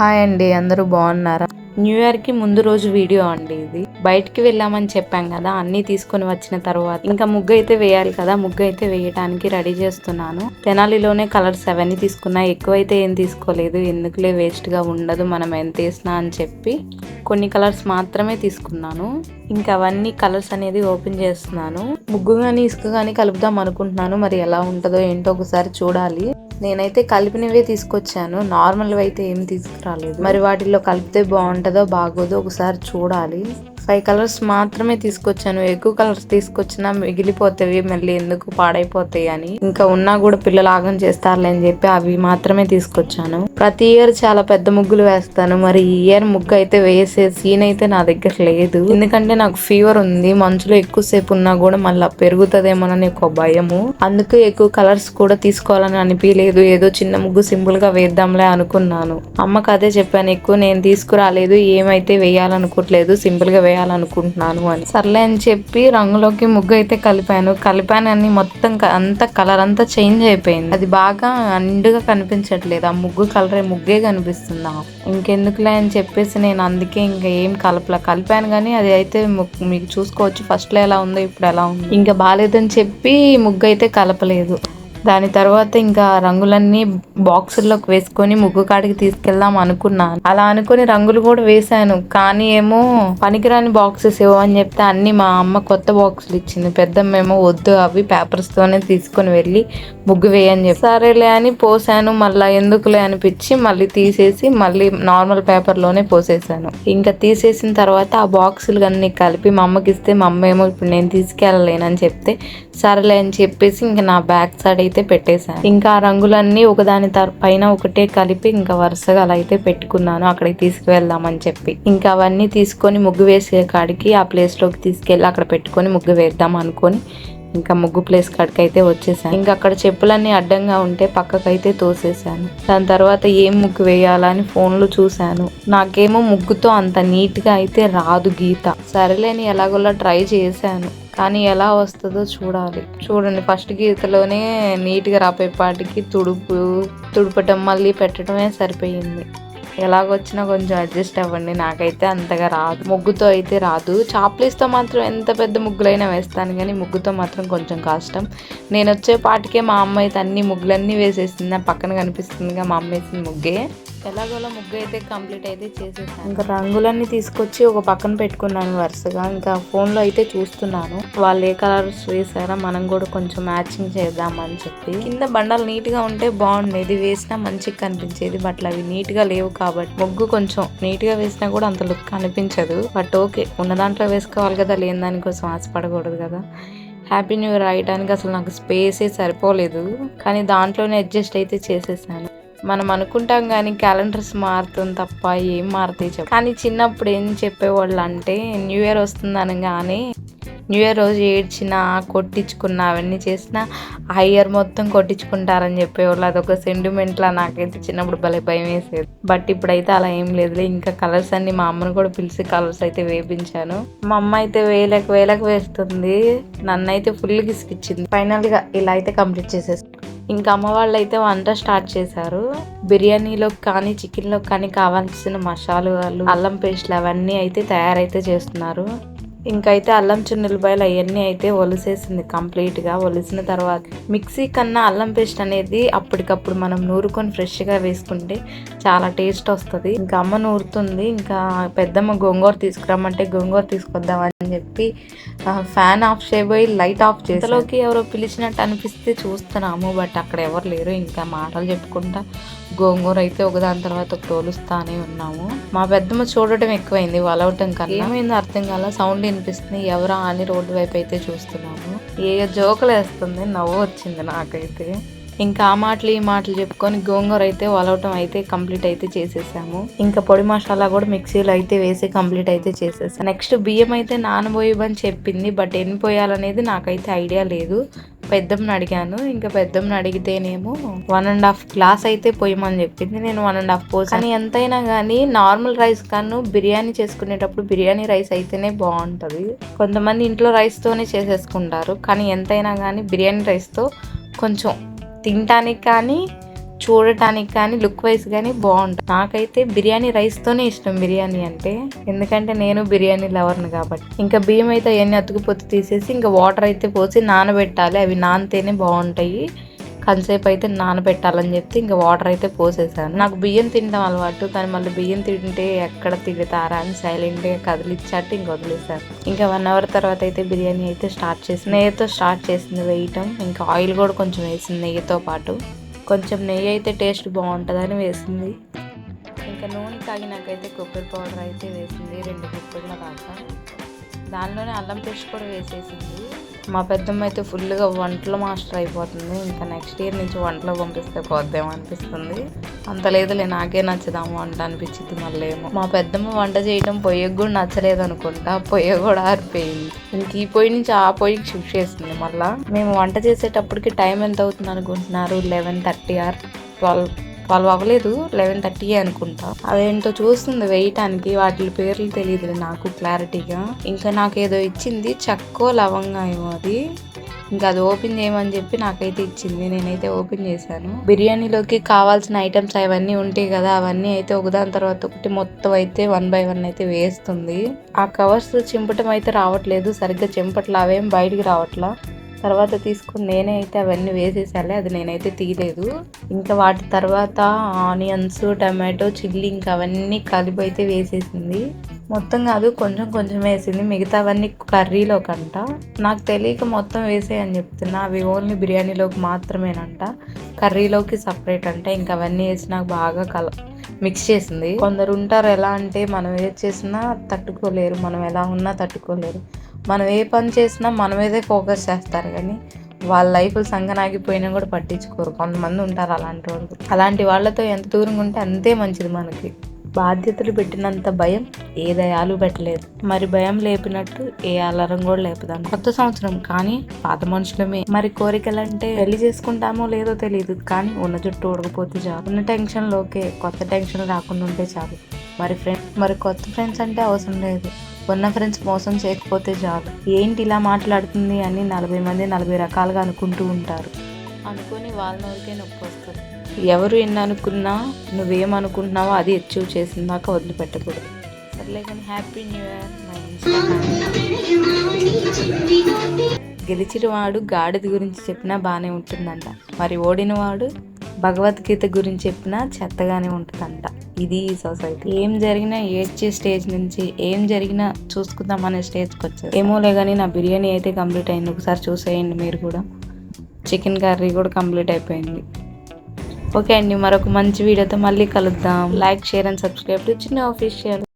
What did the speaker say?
Hi అండి అందరూ బాగున్నారా? న్యూ ఇయర్కి ముందు రోజు వీడియో అండి ఇది. బయటికి వెళ్ళామని చెప్పాం కదా అన్ని తీసుకొని వచ్చిన తర్వాత. ఇంకా ముగ్గు అయితే వేయాలి కదా ముగ్గు అయితే వేయడానికి రెడీ చేస్తున్నాను. తెనాలిలోనే కలర్స్ అవన్నీ తీసుకున్నా ఎక్కువైతే ఏం తీసుకోలేదు. ఎందుకులే వేస్ట్గా ఉండదు మనం ఎంత వేసినా అని చెప్పి కొన్ని కలర్స్ మాత్రమే తీసుకున్నాను. ఇంకా అవన్నీ కలర్స్ అనేది ఓపెన్ చేస్తున్నాను. ముగ్గు కానీ ఇసుక కానీ కలుపుదాం అనుకుంటున్నాను. మరి ఎలా ఉంటుందో ఏంటో ఒకసారి చూడాలి. నేనైతే కలిపినవే తీసుకొచ్చాను. నార్మల్ అయితే ఏం తీసుకురాలేదు. మరి వాటిలో కలిపితే బాగుంటుందో బాగోదో ఒకసారి చూడాలి. ఫైవ్ కలర్స్ మాత్రమే తీసుకొచ్చాను. ఎక్కువ కలర్స్ తీసుకొచ్చినా మిగిలిపోతాయి మళ్ళీ ఎందుకు పాడైపోతాయి అని. ఇంకా ఉన్నా కూడా పిల్లలు ఆగం చేస్తారులే అని చెప్పి అవి మాత్రమే తీసుకొచ్చాను. ప్రతి ఇయర్ చాలా పెద్ద ముగ్గులు వేస్తాను. మరి ఈ ఇయర్ ముగ్గు అయితే వేసే సీన్ అయితే నా దగ్గర లేదు. ఎందుకంటే నాకు ఫీవర్ ఉంది. మంచులో ఎక్కువసేపు ఉన్నా కూడా మళ్ళీ పెరుగుతుందేమోనని ఒక భయము. అందుకే ఎక్కువ కలర్స్ కూడా తీసుకోవాలని అనిపించలేదు ఏదో చిన్న ముగ్గు సింపుల్గా వేద్దాంలే అనుకున్నాను. అమ్మకు అదే చెప్పాను. ఎక్కువ నేను తీసుకురాలేదు. ఏమైతే వేయాలనుకోవట్లేదు. సింపుల్గా వేయాలనుకుంటున్నాను అని. సర్లే అని చెప్పి రంగులోకి ముగ్గు అయితే కలిపాను. కలిపాను అని మొత్తం క- కలర్ అంతా చేంజ్ అయిపోయింది. అది బాగా నిండుగా కనిపించట్లేదు. ఆ ముగ్గు కలరే ముగ్గే కనిపిస్తుంది ఇంకెందుకులే అని చెప్పేసి నేను అందుకే ఇంకా ఏం కలపలా. కలిపాను కానీ అది అయితే మీకు చూసుకోవచ్చు. ఫస్ట్లో ఎలా ఉందో ఇప్పుడు ఎలా ఉంది. ఇంకా బాగాలేదని చెప్పి ముగ్గు అయితే కలపలేదు. దాని తర్వాత ఇంకా రంగులన్నీ బాక్సుల్లోకి వేసుకొని ముగ్గు కాడికి తీసుకెళ్దాం అనుకున్నాను. అలా అనుకుని రంగులు కూడా వేశాను. కానీ ఏమో పనికిరాని బాక్సెస్ ఇవ్వని చెప్తే అన్ని మా అమ్మ కొత్త బాక్సులు ఇచ్చింది. పెద్దమ్మేమో వద్దు అవి పేపర్స్ తోనే తీసుకొని వెళ్ళి ముగ్గు వేయని చెప్పి సరేలే అని పోసాను. మళ్ళీ ఎందుకులే అనిపించి మళ్ళీ తీసేసి మళ్ళీ నార్మల్ పేపర్లోనే పోసేసాను. ఇంకా తీసేసిన తర్వాత ఆ బాక్సులు అన్ని కలిపి మా అమ్మకి ఇస్తే మా అమ్మ ఏమో ఇప్పుడు నేను తీసుకెళ్ళలేనని చెప్తే సరేలే అని చెప్పేసి ఇంకా నా బ్యాక్ సైడ్ అయితే పెట్టేశాను. ఇంకా ఆ రంగులన్నీ ఒకదాని పైన ఒకటే కలిపి ఇంకా వరుసగా అలా అయితే పెట్టుకున్నాను. అక్కడికి తీసుకువెళ్దామని చెప్పి. ఇంకా అవన్నీ తీసుకొని ముగ్గు వేసే కాడికి ఆ ప్లేస్లోకి తీసుకెళ్ళి అక్కడ పెట్టుకొని ముగ్గు వేద్దాం అనుకొని ఇంకా ముగ్గు ప్లేస్ కాడికి అయితే వచ్చేసాను. ఇంకా అక్కడ చెప్పులన్నీ అడ్డంగా ఉంటే పక్కకైతే తోసేసాను దాని తర్వాత ఏం ముగ్గు వేయాలని ఫోన్లో చూశాను. నాకేమో ముగ్గుతో అంత నీట్గా అయితే రాదు గీత. సరేలేని ఎలాగోలా ట్రై చేశాను. కానీ ఎలా వస్తుందో చూడాలి. చూడండి ఫస్ట్ గీతలోనే నీట్గా రాపేపాటికి తుడుపు తుడపటం మళ్ళీ పెట్టడమే సరిపోయింది. ఎలాగొచ్చినా కొంచెం అడ్జస్ట్ అవ్వండి. నాకైతే అంతగా రాదు. ముగ్గుతో అయితే రాదు. చాప్లీస్తో మాత్రం ఎంత పెద్ద ముగ్గులైనా వేస్తాను కానీ ముగ్గుతో మాత్రం కొంచెం కష్టం. నేను వచ్చే పాటికే మా అమ్మ అయితే అన్ని ముగ్గులన్నీ వేసేసింది. నా పక్కన కనిపిస్తుందిగా మా అమ్మ వేసిన ముగ్గే. ఎలాగోలా ముగ్గు అయితే కంప్లీట్ అయితే చేసేసాను. ఇంకా రంగులన్నీ తీసుకొచ్చి ఒక పక్కన పెట్టుకున్నాను వరుసగా. ఇంకా ఫోన్లో అయితే చూస్తున్నాను. వాళ్ళు ఏ కలర్స్ వేసారా మనం కూడా కొంచెం మ్యాచింగ్ చేద్దామని చెప్పి. కింద బండలు నీట్గా ఉంటే బాగుండేది వేసినా మంచిగా కనిపించేది. బట్ అవి నీట్గా లేవు కాబట్టి ముగ్గు కొంచెం నీట్గా వేసినా కూడా అంత లుక్ కనిపించదు. బట్ ఓకే ఉన్న దాంట్లో వేసుకోవాలి కదా. లేని దానికోసం ఆశపడకూడదు కదా. హ్యాపీ న్యూ ఇయర్ రాయడానికి అసలు నాకు స్పేసే సరిపోలేదు. కానీ దాంట్లోనే అడ్జస్ట్ అయితే చేసేసాను. మనం అనుకుంటాం కానీ క్యాలెండర్స్ మారుతుంది తప్ప ఏం మారుతాయి చెప్పు. కానీ చిన్నప్పుడు ఏం చెప్పేవాళ్ళు అంటే న్యూ ఇయర్ వస్తుంది అనగానే న్యూ ఇయర్ రోజు ఏడ్చినా కొట్టించుకున్నా అవన్నీ చేసినా ఆ ఇయర్ మొత్తం కొట్టించుకుంటారని చెప్పేవాళ్ళు. అదొక సెంటిమెంట్లా నాకైతే చిన్నప్పుడు భలే భయం వేసేది. బట్ ఇప్పుడైతే అలా ఏం లేదులే. ఇంకా కలర్స్ అన్ని మా అమ్మని కూడా పిలిచి కలర్స్ అయితే వేపించాను. మా అమ్మ అయితే వేలకు వేలకు వేస్తుంది. నన్ను అయితే ఫుల్ గిసికిచ్చింది ఫైనల్గా ఇలా అయితే కంప్లీట్ చేసేస్తాను ఇంకా అమ్మ వాళ్ళు అయితే వంట స్టార్ట్ చేశారు. బిర్యానీలో కానీ చికెన్లో కానీ కావాల్సిన మసాలాలు అల్లం పేస్ట్లు అవన్నీ అయితే తయారైతే చేస్తున్నారు. ఇంకైతే అల్లం చున్నులపాయలు అవన్నీ అయితే ఒలిసేసింది కంప్లీట్గా. ఒలిసిన తర్వాత మిక్సీ కన్నా అల్లం పేస్ట్ అనేది అప్పటికప్పుడు మనం నూరుకొని ఫ్రెష్గా వేసుకుంటే చాలా టేస్ట్ వస్తుంది. ఇంకా అమ్మ నూరుతుంది ఇంకా పెద్దమ్మ గోంగూర తీసుకురమ్మంటే గోంగూర తీసుకొద్దాం అని చెప్పి ఫ్యాన్ ఆఫ్ చేయబోయి లైట్ ఆఫ్ చేసేలోకి ఎవరో పిలిచినట్టు అనిపిస్తే చూస్తున్నాము బట్ అక్కడ ఎవరు లేరు ఇంకా మాటలు చెప్పుకుంటా గోంగూర అయితే ఒకదాని తర్వాత ఒక తోలుస్తానే ఉన్నాము. మా పెద్దమ్మ చూడటం ఎక్కువైంది వలవటం కన్నా. ఏమైంది అర్థం కాల సౌండ్ వినిపిస్తుంది. ఎవరా అని రోడ్డు వైపు అయితే చూస్తున్నాము. ఏ జోకులు వేస్తుంది నవ్వు వచ్చింది నాకైతే. ఇంకా ఆ మాటలు ఈ మాటలు చెప్పుకొని గోంగూర అయితే వలవటం అయితే కంప్లీట్ అయితే చేసేసాము. ఇంకా పొడి మసాలా కూడా మిక్సీలో అయితే వేసి కంప్లీట్ అయితే చేసేసాను నెక్స్ట్ బియ్యం అయితే నానబోయమని చెప్పింది బట్ ఎన్ని పోయాలనేది నాకైతే ఐడియా లేదు. పెద్దమ్మని అడిగాను. ఇంకా పెద్దమ్మని అడిగితేనేమో వన్ అండ్ హాఫ్ గ్లాస్ అయితే పోయమని చెప్పింది. నేను వన్ అండ్ హాఫ్ పోసాను కానీ ఎంతైనా కానీ నార్మల్ రైస్ కాను బిర్యానీ చేసుకునేటప్పుడు బిర్యానీ రైస్ అయితేనే బాగుంటుంది. కొంతమంది ఇంట్లో రైస్తోనే చేసేసుకుంటారు. కానీ ఎంతైనా కానీ బిర్యానీ రైస్తో కొంచెం తినటానికి కానీ చూడటానికి కానీ లుక్ వైజ్ కానీ బాగుంటుంది. నాకైతే బిర్యానీ రైస్తోనే ఇష్టం బిర్యానీ అంటే. ఎందుకంటే నేను బిర్యానీ లవర్ని కాబట్టి. ఇంకా బియ్యం అయితే అవన్నీ అతుకుపోతే తీసేసి ఇంకా వాటర్ అయితే పోసి నానబెట్టాలి. అవి నానితేనే బాగుంటాయి. కంసేపు అయితే నానబెట్టాలని చెప్తే ఇంకా వాటర్ అయితే పోసేసాను. నాకు బియ్యం తినడం అలవాటు కానీ మళ్ళీ బియ్యం తింటే ఎక్కడ తిడతారా అని సైలెంట్గా కదిలిచ్చాట్టు ఇంక వదిలేసాను. ఇంకా వన్ అవర్ తర్వాత అయితే బిర్యానీ అయితే స్టార్ట్ చేసింది నెయ్యితో స్టార్ట్ చేసింది వేయటం. ఇంకా ఆయిల్ కూడా కొంచెం వేసింది నెయ్యితో పాటు. కొంచెం నెయ్యి అయితే టేస్ట్ బాగుంటుందని వేసింది. ఇంకా నూనె కాగినాకైతే కొబ్బరి పౌడర్ అయితే వేసింది రెండు గుప్పల దాకా. దానిలోనే అల్లం పేస్ట్ కూడా వేసేసింది. మా పెద్దమ్మ అయితే ఫుల్గా వంటల మాస్టర్ అయిపోతుంది. ఇంకా నెక్స్ట్ ఇయర్ నుంచి వంటలో పంపిస్తే పోద్దేమో అనిపిస్తుంది. అంత లేదులే నాకే నచ్చదాము వంట అనిపించింది మళ్ళీ ఏమో. మా పెద్దమ్మ వంట చేయడం పొయ్యకు కూడా నచ్చలేదు అనుకుంటా పొయ్య కూడా ఆరిపోయింది. ఇంక ఈ పొయ్యి నుంచి ఆ పొయ్యికి షిఫ్ట్ చేసింది మళ్ళీ. మేము వంట చేసేటప్పటికి టైం ఎంత అవుతుంది అనుకుంటున్నారు? Eleven thirty or twelve twelve అవ్వలేదు. లెవెన్ థర్టీ అనుకుంటా. అదేంటో చూస్తుంది వేయటానికి. వాటి పేర్లు తెలియదు నాకు క్లారిటీగా. ఇంకా నాకు ఏదో ఇచ్చింది చక్కో లవంగా ఏమో అది. ఇంకా అది ఓపెన్ చేయమని చెప్పి నాకైతే ఇచ్చింది. నేనైతే ఓపెన్ చేశాను. బిర్యానీలోకి కావాల్సిన ఐటమ్స్ అవన్నీ ఉంటాయి కదా అవన్నీ అయితే ఒకదాని తర్వాత ఒకటి మొత్తం అయితే వన్ బై వన్ అయితే వేస్తుంది. ఆ కవర్స్ చింపటం అయితే రావట్లేదు. సరిగ్గా చింపట్లా. అవేం బయటికి రావట్లా. తర్వాత తీసుకుని నేనే అయితే అవన్నీ వేసేసాలే అది నేనైతే తీయలేదు. ఇంకా వాటి తర్వాత ఆనియన్స్ టమాటో చిల్లీ ఇంకా అవన్నీ కలిపి అయితే వేసేసింది. మొత్తం కాదు కొంచెం కొంచెం వేసింది. మిగతావన్నీ కర్రీలో కంట నాకు తెలియక మొత్తం వేసేయని చెప్తున్నా. అవి ఓన్లీ బిర్యానీలోకి మాత్రమేనంట. కర్రీలోకి సపరేట్ అంటే ఇంకా అవన్నీ వేసి నాకు బాగా కల మిక్స్ చేసింది. కొందరు ఉంటారు ఎలా అంటే మనం ఏది చేసినా తట్టుకోలేరు. మనం ఎలా ఉన్నా తట్టుకోలేరు. మనం ఏ పని చేసినా మన మీదే ఫోకస్ చేస్తారు కానీ వాళ్ళ లైఫ్ సంగనాగిపోయినా కూడా పట్టించుకోరు. కొంతమంది ఉంటారు అలాంటి వాళ్ళు. అలాంటి వాళ్ళతో ఎంత దూరంగా ఉంటే అంతే మంచిది మనకి. బాధ్యతలు పెట్టినంత భయం ఏ దయాలు పెట్టలేదు. మరి భయం లేపినట్టు ఏ అలారం కూడా లేపుదాం. కొత్త సంవత్సరం కానీ పాత మనుషులమే. మరి కోరికలంటే పెళ్ళి చేసుకుంటామో లేదో తెలియదు కానీ ఉన్న జుట్టు ఉడకపోతే చాలు. ఉన్న టెన్షన్లోకే కొత్త టెన్షన్ రాకుండా ఉంటే చాలు. మరి ఫ్రెండ్స్ మరి కొత్త ఫ్రెండ్స్ అంటే అవసరం లేదు. ఉన్న ఫ్రెండ్స్ మోసం చేయకపోతే చాలు. ఏంటి ఇలా మాట్లాడుతుంది అని నలభై మంది నలభై రకాలుగా అనుకుంటూ ఉంటారు. అనుకుని వాళ్ళ నోరికే నొప్పి వస్తుంది. ఎవరు ఎన్ని అనుకున్నా నువ్వేమనుకుంటున్నావో అది అచీవ్ చేసిన దాకా వదిలిపెట్టకూడదు. సర్లే కానీ హ్యాపీ న్యూ ఇయర్. మై గెలిచిన వాడు గాడిద గురించి చెప్పినా బాగానే ఉంటుందంట. మరి ఓడిన వాడు భగవద్గీత గురించి చెప్పినా చెత్తగానే ఉంటుందంట. ఇది సొసైటీ. ఏం జరిగినా ఏడ్చే స్టేజ్ నుంచి ఏం జరిగినా చూసుకుందాం అనే స్టేజ్కి వచ్చారు. ఏమోలే కానీ నా బిర్యానీ అయితే కంప్లీట్ అయింది. ఒకసారి చూసేయండి మీరు కూడా. చికెన్ కర్రీ కూడా కంప్లీట్ అయిపోయింది. ఓకే అండి మరొక మంచి వీడియోతో మళ్ళీ కలుద్దాం. Like share and subscribe to Chinna official.